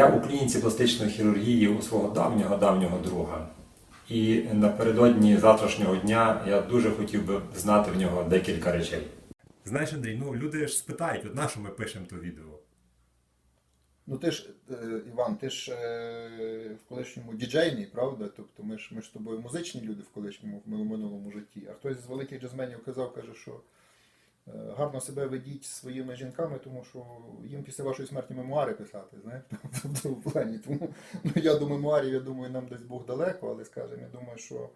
Я у клініці пластичної хірургії у свого давнього давнього друга. І напередодні завтрашнього дня я дуже хотів би знати в нього декілька речей. Знаєш, Андрій, ну люди ж спитають, от на що ми пишемо то відео. Ну ти ж, е, Іван, ти ж е, в колишньому діджейний, правда? Тобто ми ж ми ж з тобою музичні люди в колишньому в минулому житті. А хтось з великих джазменів казав, каже, що гарно себе ведіть своїми жінками, тому що їм після вашої смерті мемуари писати, знаєш, тобто в плані. Тому ну, я до мемуарів, я думаю, нам десь Бог далеко, але скажімо, я думаю, що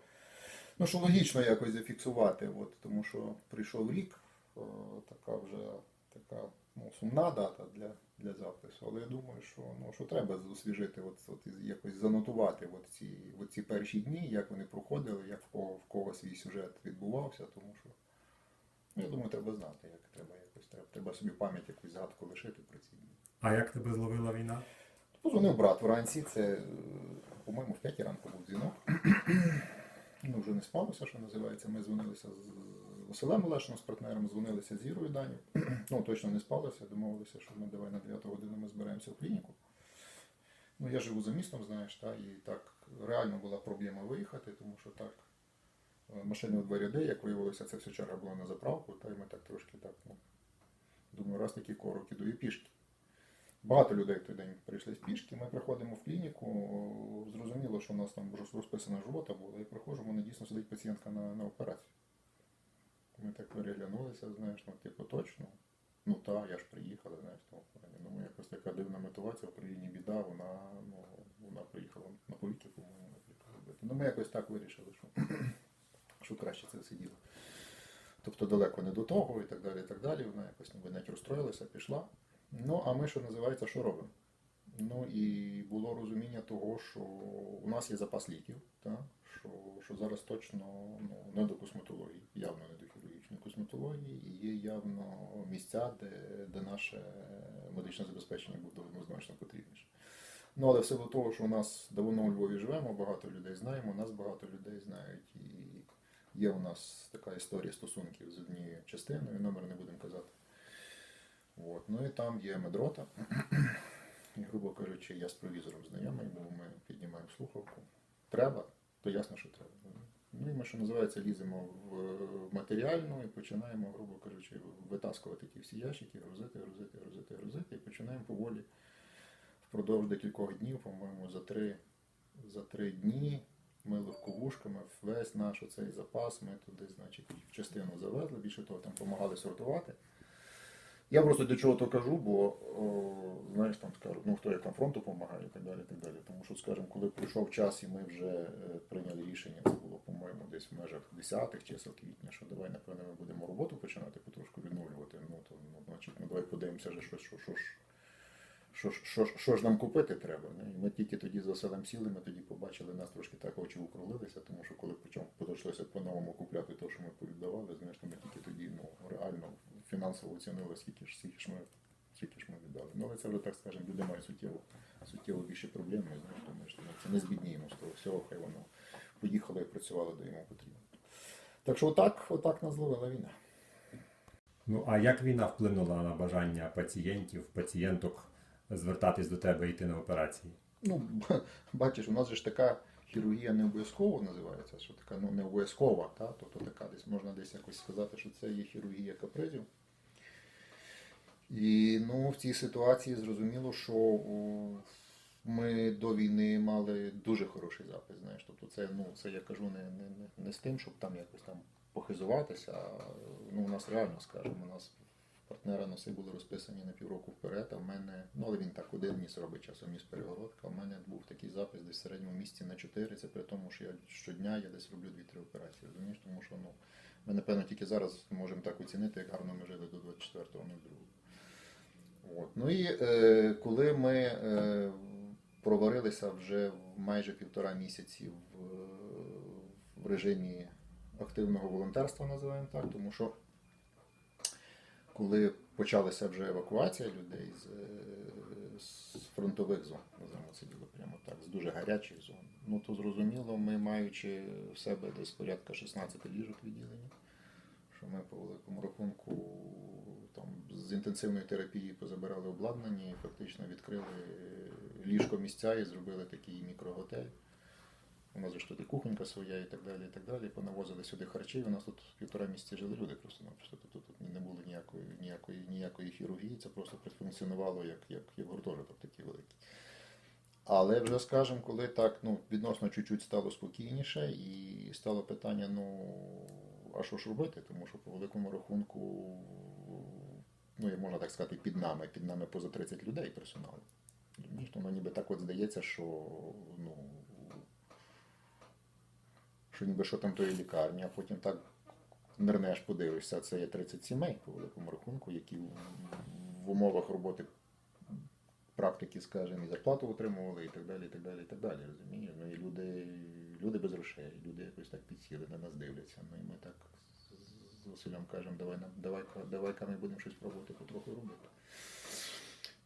ну, що логічно якось зафіксувати, от, тому що прийшов рік, о, така вже така ну, сумна дата для, для запису, але я думаю, що, ну, що треба освіжити, от, от, якось занотувати от ці, от ці перші дні, як вони проходили, як в кого, в кого свій сюжет відбувався, тому що я думаю, треба знати, як треба якось треба. Треба собі пам'ять якусь згадку лишити про ці. А як тебе зловила війна? Позвонив брат вранці, це, по-моєму, в 5 ранку був дзвінок. Ну, вже не спалося, що називається. Ми дзвонилися з Василем Олешином, з партнером, дзвонилися з Ірою Данів. Ну, точно не спалося, домовилися, що ми давай на 9 годину ми зберемося в клініку. Ну, я живу за містом, знаєш, та, і так реально була проблема виїхати, тому що так, е, машини у два ряди, як виявилося, це все черга була на заправку, та й ми так трошки так, ну, думаю, раз такий корок іду і пішки. Багато людей в той день прийшли з пішки. Ми приходимо в клініку. Зрозуміло, що у нас там роз- розписана живота була, і приходжу, в мене дійсно сидить пацієнтка на, на операцію. Ми так переглянулися, знаєш, ну, типу, точно. Ну так, я ж приїхала, знаєш, тому ну, якось така дивна мотивація, в країні біда, вона, ну, вона приїхала на повіки, по-моєму, наприклад. Ну, ми якось так вирішили, що, що краще це все діло. Тобто далеко не до того і так далі, і так далі. Вона якось ніби навіть розстроїлася, пішла. Ну, а ми, що називається, що робимо? Ну і було розуміння того, що у нас є запас ліків, та? Що, що зараз точно ну, не до косметології, явно не до хірургічної косметології, і є явно місця, де, де наше медичне забезпечення буде однозначно потрібніше. Ну, але в силу того, що у нас давно у Львові живемо, багато людей знаємо, нас багато людей знають, і є у нас така історія стосунків з однією частиною, номер не будемо казати. От. Ну і там є медрота. І, грубо кажучи, я з провізором знайомий, бо ми піднімаємо слухавку. Треба, то ясно, що треба. Ну і ми, що називається, ліземо в матеріальну і починаємо, грубо кажучи, витаскувати ті всі ящики, грузити, грузити, грузити, грузити, і починаємо поволі впродовж декількох днів, по-моєму, за три, за три дні ми легковушками весь наш оцей запас ми туди, значить, частину завезли, більше того, там допомагали сортувати. Я просто до чого то кажу, бо о, знаєш, там скажуть, ну хто як там фронту допомагає і так далі. і так далі. Тому що, скажімо, коли пройшов час і ми вже е, прийняли рішення, це було, по-моєму, десь в межах 10-х чисел квітня, що давай, напевно, ми будемо роботу починати потрошку відновлювати. Ну то ну, значить, ну давай подивимося, що, що, що ж. Що, ж- що, що ж нам купити треба? І ми тільки тоді з Василем сіли, ми тоді побачили, нас трошки так очі укрулилися, тому що коли почав подійшлося по-новому купляти те, що ми повіддавали, знаєш, ми тільки тоді ну, реально фінансово оцінили, скільки ж, скільки ж ми скільки ж ми віддали. Ну, але це вже так скажемо, люди мають суттєво, суттєво більше проблем, знаєш, тому що це не збідніємо з того всього, хай воно поїхало і працювало, де йому потрібно. Так що отак, отак нас зловила війна. Ну а як війна вплинула на бажання пацієнтів, пацієнток звертатись до тебе і йти на операції? Ну, бачиш, у нас же ж така хірургія не обов'язково називається, що така ну, не обов'язкова, та? тобто така десь можна десь якось сказати, що це є хірургія капризів. І ну, в цій ситуації зрозуміло, що о, ми до війни мали дуже хороший запис. Знаєш. Тобто це, ну, це я кажу не, не, не, з тим, щоб там якось там похизуватися, а ну, у нас реально, скажімо, у нас партнера носи були розписані на півроку вперед, а в мене, ну але він так один ніс робить часом ніс перегородка. У мене був такий запис десь в середньому місці на 4, це при тому, що я щодня я десь роблю 2-3 операції, розумієш, тому що ну, ми, напевно, тільки зараз можемо так оцінити, як гарно ми жили до 24-го, не От. Ну і е, коли ми е, проварилися вже майже півтора місяці в, в режимі активного волонтерства, називаємо так, тому що коли почалася вже евакуація людей з, е, з фронтових зон, називаємо це діло прямо так, з дуже гарячих зон, ну то зрозуміло, ми маючи в себе десь порядка 16 ліжок відділення, що ми по великому рахунку там з інтенсивної терапії позабирали обладнання і фактично відкрили ліжко місця і зробили такий мікроготель. У нас ж тут і кухонька своя, і так далі, і так далі. Понавозили сюди харчі. У нас тут півтора місяці жили люди просто-напросто. Тут, тут не було ніякої, ніякої, ніякої хірургії, це просто функціонувало як, як, як гуртожиток такий великий. Але вже скажемо, коли так ну, відносно чуть-чуть стало спокійніше, і стало питання, ну а що ж робити? Тому що по великому рахунку, ну як можна так сказати, під нами, під нами поза 30 людей персоналу. Розумієш, Воно ніби так от здається, що ну, що ніби що там то є лікарня, а потім так нирнеш, подивишся, це є 30 сімей по великому рахунку, які в, умовах роботи практики, скажімо, і зарплату отримували, і так далі, і так далі, і так далі. Розумієш? Ну і люди, люди без грошей, люди якось так підсіли, на нас дивляться. Ну і ми так з- Василем кажемо, давай, давай, давай-ка ми будемо щось пробувати потроху робити.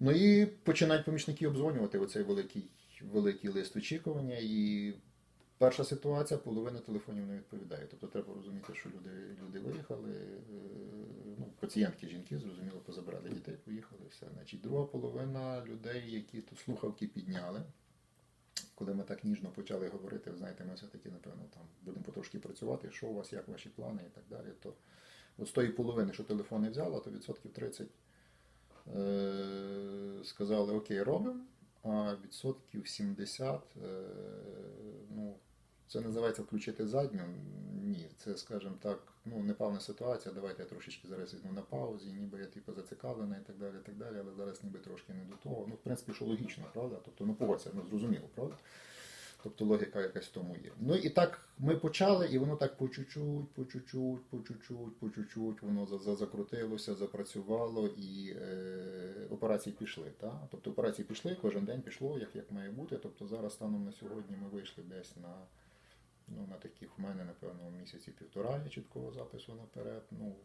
Ну і починають помічники обдзвонювати оцей великий, великий лист очікування. І перша ситуація, половина телефонів не відповідає. Тобто треба розуміти, що люди, люди виїхали, е, ну, пацієнтки, жінки, зрозуміло, позабирали дітей, поїхали, все. Значить, друга половина людей, які тут слухавки підняли. Коли ми так ніжно почали говорити, знаєте, ми все-таки, напевно, там будемо потрошки працювати, що у вас, як ваші плани і так далі, то от з тої половини, що телефони взяла, то відсотків 30 е, сказали окей, робимо, а відсотків 70, е, ну, це називається включити задню. Ні, це, скажімо так, ну, непевна ситуація, давайте я трошечки зараз візьму на паузі, ніби я типу зацікавлена і так далі, і так далі, але зараз ніби трошки не до того. Ну, в принципі, що логічно, правда? Тобто, ну погодься, ну зрозуміло, правда? Тобто логіка якась в тому є. Ну і так ми почали, і воно так по чуть-чуть, по чуть-чуть, по чуть-чуть, по чуть-чуть, воно за- за- закрутилося, запрацювало і е, операції пішли. Та? Тобто операції пішли, кожен день пішло, як, як має бути. Тобто зараз станом на сьогодні ми вийшли десь на, ну, на таких в мене, напевно, місяці півтора є чіткого запису наперед. Ну,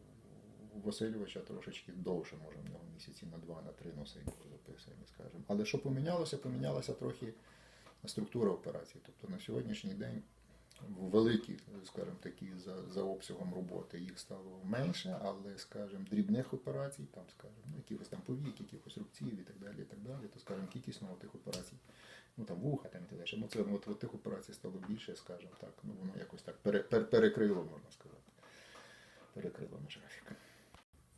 у Васильовича трошечки довше, може, в нього місяці на два, на три носить записуємо, скажімо. Але що помінялося? Помінялося трохи структура операцій. Тобто на сьогоднішній день великі, скажімо такі, за, за обсягом роботи їх стало менше, але, скажімо, дрібних операцій, там, скажімо, ну, якихось там повік, якихось рубців і так далі, і так далі, то, скажімо, кількісно тих операцій, ну там вуха, там і так далі. Ну, це ну, от, от тих операцій стало більше, скажімо так, ну воно якось так пере, пер, перекрило, можна сказати. Перекрило наш графік.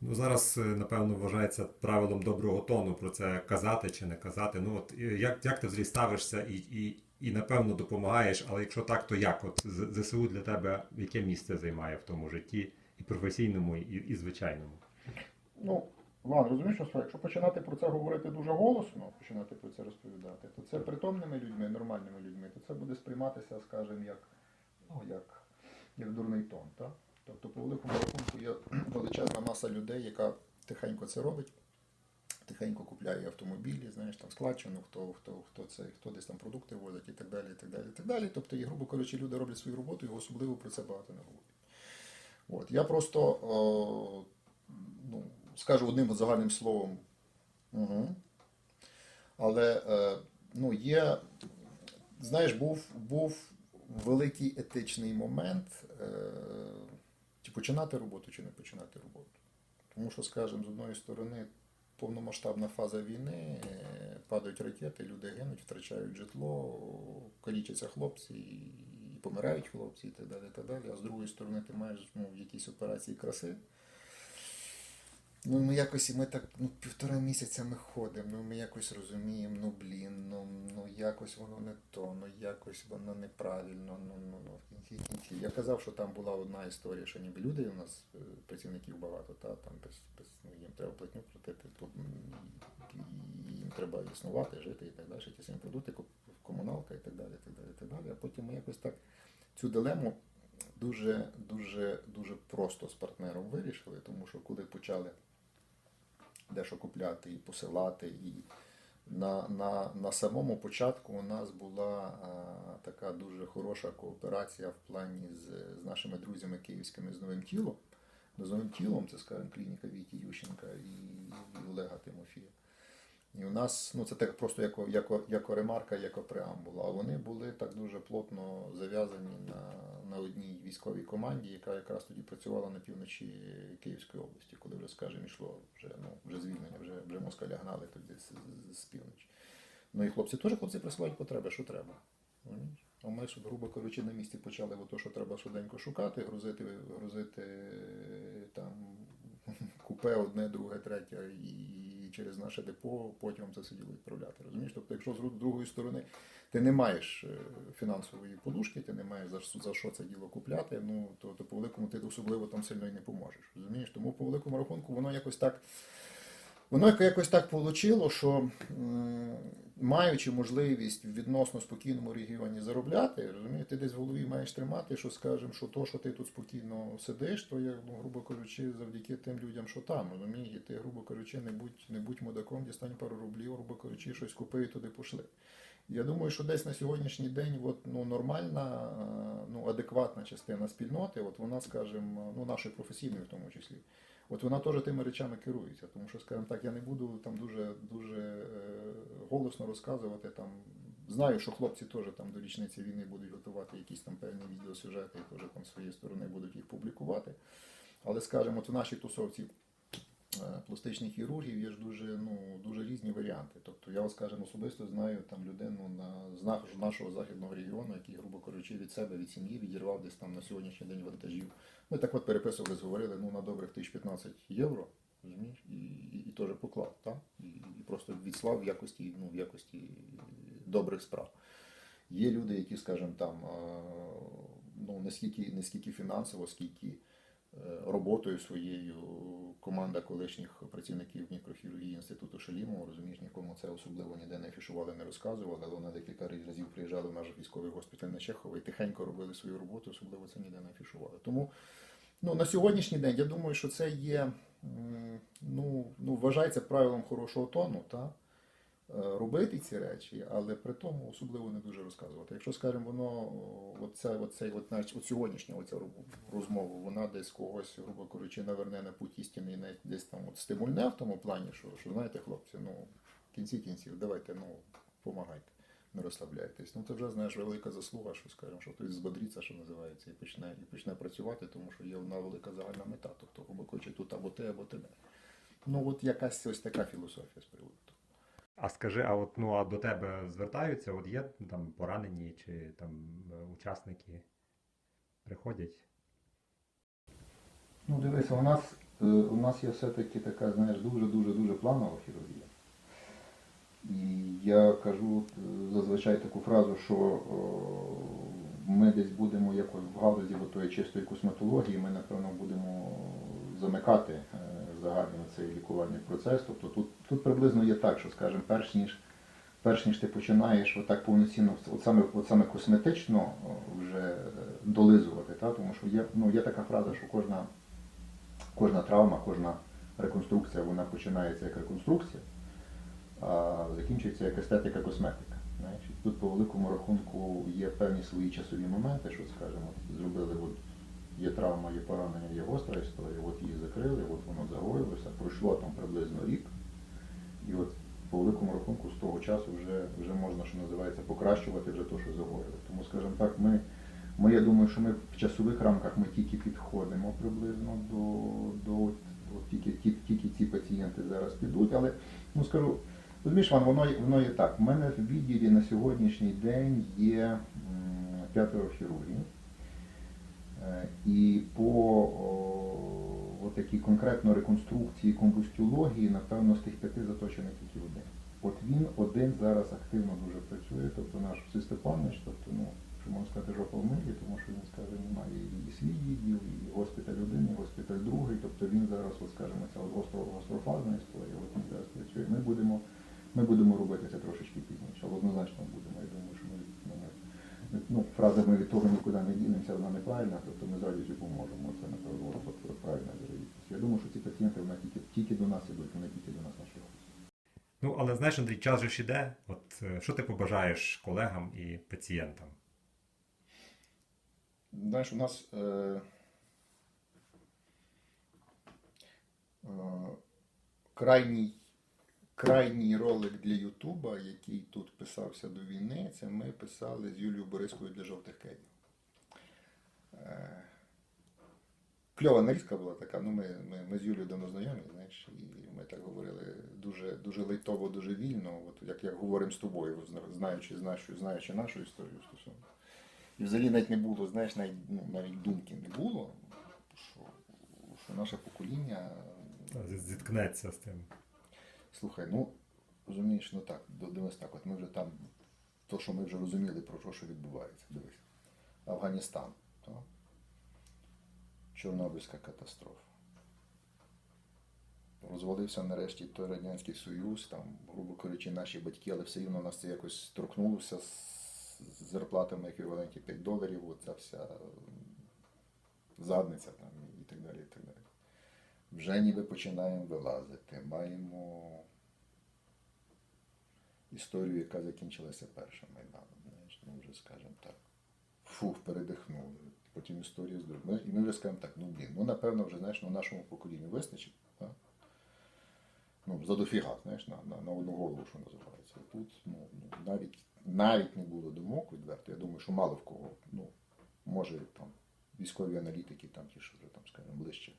Ну, зараз, е, напевно, вважається правилом доброго тону про це казати чи не казати. Ну, от як, як ти взагалі ставишся і, і, і, напевно, допомагаєш, але якщо так, то як? От ЗСУ для тебе яке місце займає в тому житті, і професійному, і, і звичайному? Ну, Ладно, розумієш, що якщо починати про це говорити дуже голосно, починати про це розповідати, то це притомними людьми, нормальними людьми, то це буде сприйматися, скажімо, як, ну, як, як дурний тон. Так? Тобто, по великому рахунку є величезна маса людей, яка тихенько це робить, тихенько купляє автомобілі, знаєш, там складчину, хто, хто, хто, це, хто десь там продукти возить і так далі. і так далі, і так далі. Тобто, і, грубо кажучи, люди роблять свою роботу і особливо про це багато не говорять. От. Я просто о, ну, скажу одним загальним словом. Угу. Але е, ну, є, знаєш, був, був великий етичний момент, е, чи починати роботу, чи не починати роботу. Тому що, скажімо, з одної сторони, повномасштабна фаза війни, е, падають ракети, люди гинуть, втрачають житло, калічаться хлопці, і помирають хлопці, і так далі. Так далі. А з другої сторони, ти маєш ну, якісь операції краси. Ну, ми якось, ми так, ну, півтора місяця ми ходимо, ну, ми якось розуміємо, ну, блін, ну, ну, якось воно не то, ну, якось воно неправильно, ну, ну, ну, в кінці кінці. Я казав, що там була одна історія, що ніби люди, у нас е, працівників багато, та, там без, без, ну, їм треба платню платити, і їм треба існувати, жити і так далі, ті самі продукти, комуналка і так далі, і так далі, і так далі. А потім ми якось так цю дилему дуже, дуже, дуже просто з партнером вирішили, тому що коли почали дещо купляти і посилати. І на, на, на самому початку у нас була а, така дуже хороша кооперація в плані з, з нашими друзями київськими з новим тілом. З новим тілом, це скажімо, клініка Віті Ющенка і, і Олега Тимофія. І у нас, ну це так просто як, як, як ремарка, як преамбула. А вони були так дуже плотно зав'язані на, на одній військовій команді, яка якраз тоді працювала на півночі Київської області, коли вже, скажімо, йшло вже, ну, вже звільнення, вже, вже москаля гнали тоді з, з, з півночі. Ну і хлопці теж хлопці присилають потреби, що треба. А ми, грубо кажучи, на місці почали то, що треба швиденько шукати, грузити, грузити там купе одне, друге, третє, і через наше депо потім це сиділо відправляти. Розумієш? Тобто, якщо з ру- другої сторони ти не маєш е, фінансової подушки, ти не маєш за, за що це діло купляти, ну то, то по великому ти особливо там сильно і не поможеш. Розумієш? Тому по великому рахунку воно якось так. Воно якось так вийшло, що маючи можливість в відносно спокійному регіоні заробляти, розумієте, ти десь в голові маєш тримати, що скажемо, що то, що ти тут спокійно сидиш, то я, ну, грубо кажучи, завдяки тим людям, що там, розумієш, і ти, грубо кажучи, не будь, не будь мудаком, дістань пару рублів, грубо кажучи, щось купи і туди пошли. Я думаю, що десь на сьогоднішній день от, ну, нормальна, ну, адекватна частина спільноти, от вона, скажімо, ну, нашої професійної в тому числі, От вона теж тими речами керується, тому що, скажімо так, я не буду там дуже, дуже е, голосно розказувати. Там знаю, що хлопці теж там до річниці війни будуть готувати якісь там певні відеосюжети і теж там з своєї сторони будуть їх публікувати. Але, скажімо, от в нашій тусовці е, пластичних хірургів є ж дуже, ну, дуже різні варіанти. Тобто я, скажімо, особисто знаю там людину на, з нашого західного регіону, який, грубо кажучи, від себе, від сім'ї відірвав десь там на сьогоднішній день вантажів. Ми так от переписувались, говорили ну, на добрих 1015 євро, розумієш, і, і, і теж поклав, так? І, і просто відслав в якості, ну, в якості добрих справ. Є люди, які, скажімо, там, ну, не скільки, не скільки фінансово, скільки роботою своєю команда колишніх працівників мікрохірургії інституту Шалімова, розумієш, нікому це особливо ніде не афішували, не розказували, але вони декілька разів приїжджали в наш військовий госпіталь на Чехова і тихенько робили свою роботу, особливо це ніде не афішували. Тому ну, на сьогоднішній день я думаю, що це є, ну, ну вважається правилом хорошого тону, та? Е, робити ці речі, але при тому особливо не дуже розказувати. Якщо, скажімо, воно о, оце, от, навіть, от сьогоднішня оця розмова, вона десь когось, грубо кажучи, наверне на путь істини і навіть десь там от стимульне в тому плані, що, що знаєте, хлопці, ну в кінці кінців, давайте, ну, помагайте. Не розслабляйтесь. Ну, це вже знаєш велика заслуга, що скажемо, що хтось збодриться, що називається, і почне, і почне працювати, тому що є одна велика загальна мета. Тобто, кажучи, тут або те, або тебе. Ну, от якась ось така філософія з приводу. А скажи, а от ну а до тебе звертаються? От є там поранені чи там е, учасники приходять? Ну, дивися, у нас, е, у нас є все-таки така, знаєш, дуже-дуже дуже планова хірургія. І я кажу е, зазвичай таку фразу, що о, ми десь будемо якось в галузі тої чистої косметології, ми, напевно, будемо замикати е, загальний цей лікувальний процес. Тобто тут, тут приблизно є так, що, скажімо, перш ніж, перш ніж ти починаєш отак повноцінно, от саме, от саме косметично вже е, долизувати, та? тому що є, ну, є така фраза, що кожна кожна травма, кожна реконструкція, вона починається як реконструкція, а закінчується як естетика косметика. Тут по великому рахунку є певні свої часові моменти, що скажімо, зробили, є травма, є поранення, є гостра історія, от її закрили, от воно загоїлося, пройшло там приблизно рік. І от по великому рахунку з того часу вже, вже можна, що називається, покращувати вже те, що загоїли. Тому, скажімо так, ми, ми, я думаю, що ми в часових рамках ми тільки підходимо приблизно до, до от, от тільки, тільки, тільки ці пацієнти зараз підуть. Але ну скажу, розумієш, Ван, воно, воно є так. У мене в відділі на сьогоднішній день є п'ятеро хірургів. Е, І по о, такій конкретно реконструкції комбустіології, напевно, з тих п'яти заточений тільки один. От він один зараз активно дуже працює, тобто наш Степанович, тобто, ну, що можна сказати, жопа в милі, тому що він, скажімо, має і свій відділ, і госпіталь один, і госпіталь другий, тобто він зараз, от, скажімо, ця гострофазна історія, от він зараз працює. Ми будемо, ми будемо робити це трошечки пізніше, але однозначно будемо. Я думаю, що ми, ну, ми ну, фраза ми від того нікуди не дінемося, вона неправильна, тобто ми з радістю поможемо. Це напевно правильна вірогідність. Я думаю, що ці пацієнти вони тільки, тільки до нас ідуть, вони тільки до нас наші. Ну, але знаєш, Андрій, час же ж іде. От е, що ти побажаєш колегам і пацієнтам? Знаєш, у нас е, е, крайній, крайній ролик для Ютуба, який тут писався до війни, це ми писали з Юлією Борискою для жовтих кедів. Е, кльова нарізка була така. Ну, ми, ми, ми з Юлією давно знайомі, знаєш, і ми так говорили дуже, дуже лайтово, дуже вільно, от як, як говоримо з тобою, знаючи, знаючи, знаючи нашу історію стосовно. І взагалі навіть не було, знаєш, навіть, ну, навіть думки не було, що, що наше покоління Зіткнеться з тим. Слухай, ну розумієш, ну так, дивись так, от ми вже там, то, що ми вже розуміли про те, що відбувається, дивись. Афганістан, то? Чорнобильська катастрофа. Розвалився нарешті той Радянський Союз, там, грубо кажучи, наші батьки, але все рівно нас це якось торкнулося з зарплатами еквіваленті 5 доларів, оця вся задниця там і так далі. І так далі вже ніби починаємо вилазити. Маємо історію, яка закінчилася першим майданом. Знаєш, ну вже скажемо так. Фух, передихнули. Потім історія з другим. І ми вже скажемо так, ну блін, ну напевно, вже знаєш, ну, нашому поколінню вистачить. Так? Ну, за дофіга, знаєш, на, на, на одну голову, що називається. Тут ну, навіть, навіть не було думок відверто. Я думаю, що мало в кого. Ну, може там військові аналітики, там ті, що вже там, скажімо, ближче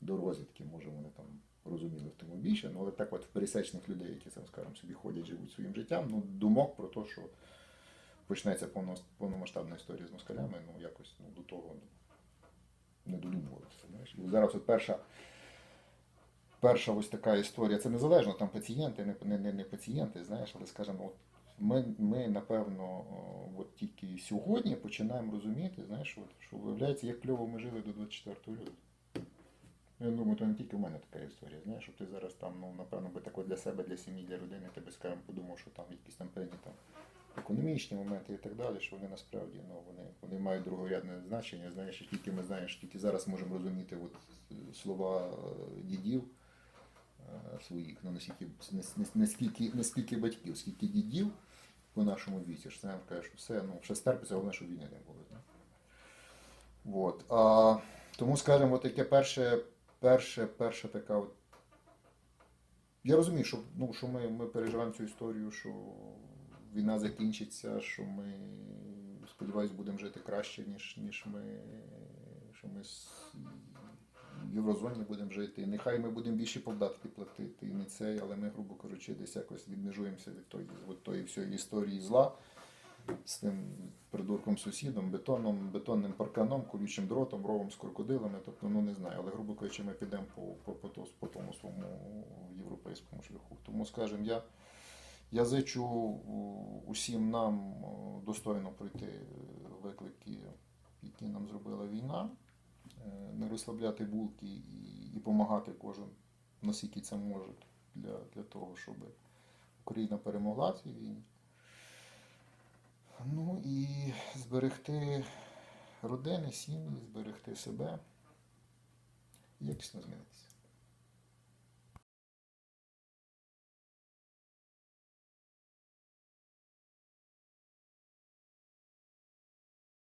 до розвідки, може вони там розуміли в тому більше, ну але так от в пересечних людей, які там, скажімо, собі ходять, живуть своїм життям, ну думок про те, що почнеться повно, повномасштабна історія з москалями, ну якось ну, до того не додумувалися. Знаєш. І зараз от перша, перша ось така історія, це незалежно там пацієнти, не, не, не, не пацієнти, знаєш, але скажімо, от ми, ми напевно, от тільки сьогодні починаємо розуміти, знаєш, от, що виявляється, як кльово ми жили до 24 лютого. Я думаю, то не тільки в мене така історія. Знаєш, що ти зараз там, ну, напевно, би так для себе, для сім'ї, для родини, ти би скажімо, подумав, що там якісь там певні економічні моменти і так далі, що вони насправді ну, вони, вони мають другорядне значення. Знаєш, тільки ми знаєш, тільки зараз можемо розуміти от, слова е, дідів е, своїх, ну наскільки, не, не, скільки, не скільки батьків, скільки дідів по нашому віці, що це каже, що все, ну, все стерпиться, головне, щоб війни не було. От. А, тому, скажімо, таке перше, перше, перша така. От... Я розумію, що, ну, що ми, ми переживаємо цю історію, що війна закінчиться, що ми, сподіваюсь, будемо жити краще, ніж, ніж ми, що ми в Єврозоні будемо жити. Нехай ми будемо більше податки платити, і не це, але ми, грубо кажучи, десь якось відмежуємося від тої, від тої всієї історії зла з тим придурком сусідом, бетоном, бетонним парканом, колючим дротом, ровом з крокодилами. Тобто, ну не знаю, але грубо кажучи, ми підемо по, по, по, по тому своєму європейському шляху. Тому, скажімо, я, я зичу усім нам достойно пройти виклики, які нам зробила війна, е, не розслабляти булки і, допомагати кожен наскільки це може для, для того, щоб Україна перемогла цій війні. Ну і зберегти родини, сім'ї, зберегти себе якісно змінитися.